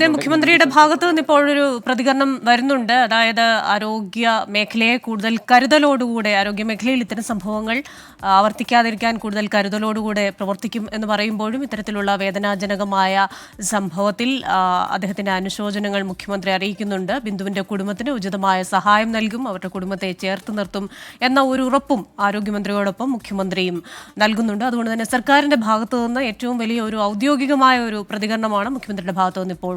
പിന്നെ മുഖ്യമന്ത്രിയുടെ ഭാഗത്തു നിന്ന് ഇപ്പോഴൊരു പ്രതികരണം വരുന്നുണ്ട്. അതായത് ആരോഗ്യ മേഖലയെ കൂടുതൽ കരുതലോടുകൂടെ ആരോഗ്യ മേഖലയിൽ ഇത്തരം സംഭവങ്ങൾ ആവർത്തിക്കാതിരിക്കാൻ കൂടുതൽ കരുതലോടുകൂടെ പ്രവർത്തിക്കും എന്ന് പറയുമ്പോഴും ഇത്തരത്തിലുള്ള വേദനാജനകമായ സംഭവത്തിൽ അദ്ദേഹത്തിന്റെ അനുശോചനങ്ങൾ മുഖ്യമന്ത്രി അറിയിക്കുന്നുണ്ട്. ബിന്ദുവിന്റെ കുടുംബത്തിന് ഉചിതമായ സഹായം നൽകും അവരുടെ കുടുംബത്തെ ചേർത്ത് നിർത്തും എന്ന ഒരു ഉറപ്പും ആരോഗ്യമന്ത്രിയോടൊപ്പം മുഖ്യമന്ത്രിയും നൽകുന്നുണ്ട്. അതുകൊണ്ട് തന്നെ സർക്കാരിന്റെ ഭാഗത്തു നിന്ന് ഏറ്റവും വലിയ ഒരു ഔദ്യോഗികമായ ഒരു പ്രതികരണമാണ് മുഖ്യമന്ത്രിയുടെ ഭാഗത്തു നിന്ന് ഇപ്പോൾ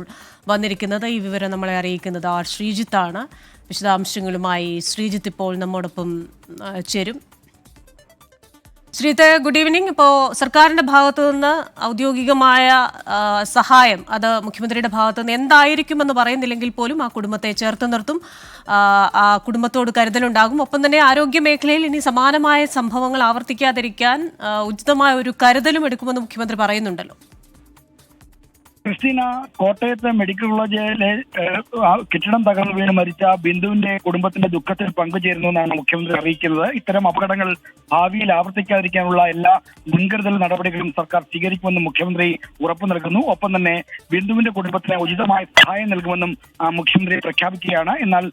വന്നിരിക്കുന്നത്. ഈ വിവരം നമ്മളെ അറിയിക്കുന്നത് ആർ. ശ്രീജിത്താണ്. വിശദാംശങ്ങളുമായി ശ്രീജിത്ത് ഇപ്പോൾ നമ്മോടൊപ്പം ചേരും. ശ്രീജിത്ത് ഗുഡ് ഈവനിങ് ഇപ്പോൾ സർക്കാരിന്റെ ഭാഗത്തു നിന്ന് ഔദ്യോഗികമായ സഹായം അത് മുഖ്യമന്ത്രിയുടെ ഭാഗത്തു നിന്ന് എന്തായിരിക്കുമെന്ന് പറയുന്നില്ലെങ്കിൽ പോലും ആ കുടുംബത്തെ ചേർത്ത് നിർത്തും. ആ കുടുംബത്തോട് കരുതലുണ്ടാകും. ഒപ്പം തന്നെ ആരോഗ്യ മേഖലയിൽ ഇനി സമാനമായ സംഭവങ്ങൾ ആവർത്തിക്കാതിരിക്കാൻ ഉചിതമായ ഒരു കരുതലും എടുക്കുമെന്ന് മുഖ്യമന്ത്രി പറയുന്നുണ്ടല്ലോ. ക്രിസ്റ്റീന കോട്ടയത്തെ മെഡിക്കൽ കോളേജിലെ കെട്ടിടം തകർന്നു വീണ് മരിച്ച ബിന്ദുവിന്റെ കുടുംബത്തിന്റെ ദുഃഖത്തിൽ പങ്കുചേരുന്നു എന്നാണ് മുഖ്യമന്ത്രി അറിയിക്കുന്നത്. ഇത്തരം അപകടങ്ങൾ ഭാവിയിൽ ആവർത്തിക്കാതിരിക്കാനുള്ള എല്ലാ മുൻകരുതൽ നടപടികളും സർക്കാർ സ്വീകരിക്കുമെന്നും മുഖ്യമന്ത്രി ഉറപ്പു നൽകുന്നു. ഒപ്പം തന്നെ ബിന്ദുവിന്റെ കുടുംബത്തിന് ഉചിതമായ സഹായം നൽകുമെന്നും മുഖ്യമന്ത്രി പ്രഖ്യാപിക്കുകയാണ്. എന്നാൽ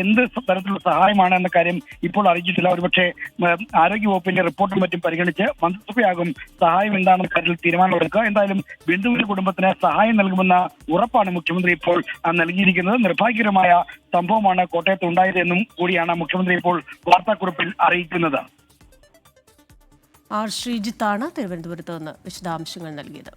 എന്ത് തരത്തിലുള്ള സഹായമാണ് എന്ന കാര്യം ഇപ്പോൾ അറിയിച്ചിട്ടില്ല. ഒരുപക്ഷെ ആരോഗ്യവകുപ്പിന്റെ ആരോഗ്യ വകുപ്പിന്റെ റിപ്പോർട്ടും മറ്റും പരിഗണിച്ച് മന്ത്രിസഭയാകും സഹായം എന്താണെന്ന കാര്യത്തിൽ തീരുമാനമെടുക്കുക. എന്തായാലും ബിന്ദുവിന്റെ കുടുംബത്തിന് സഹായം നൽകുമെന്ന ഉറപ്പാണ് മുഖ്യമന്ത്രി ഇപ്പോൾ നൽകിയിരിക്കുന്നത്. നിർഭാഗ്യകരമായ സംഭവമാണ് കോട്ടയത്ത് ഉണ്ടായത് എന്നും കൂടിയാണ് മുഖ്യമന്ത്രി ഇപ്പോൾ വാർത്താക്കുറിപ്പിൽ അറിയിക്കുന്നത്. ആർ ശ്രീജിത്താണ് തിരുവനന്തപുരത്ത് നിന്ന് വിശദാംശങ്ങൾ നൽകിയത്.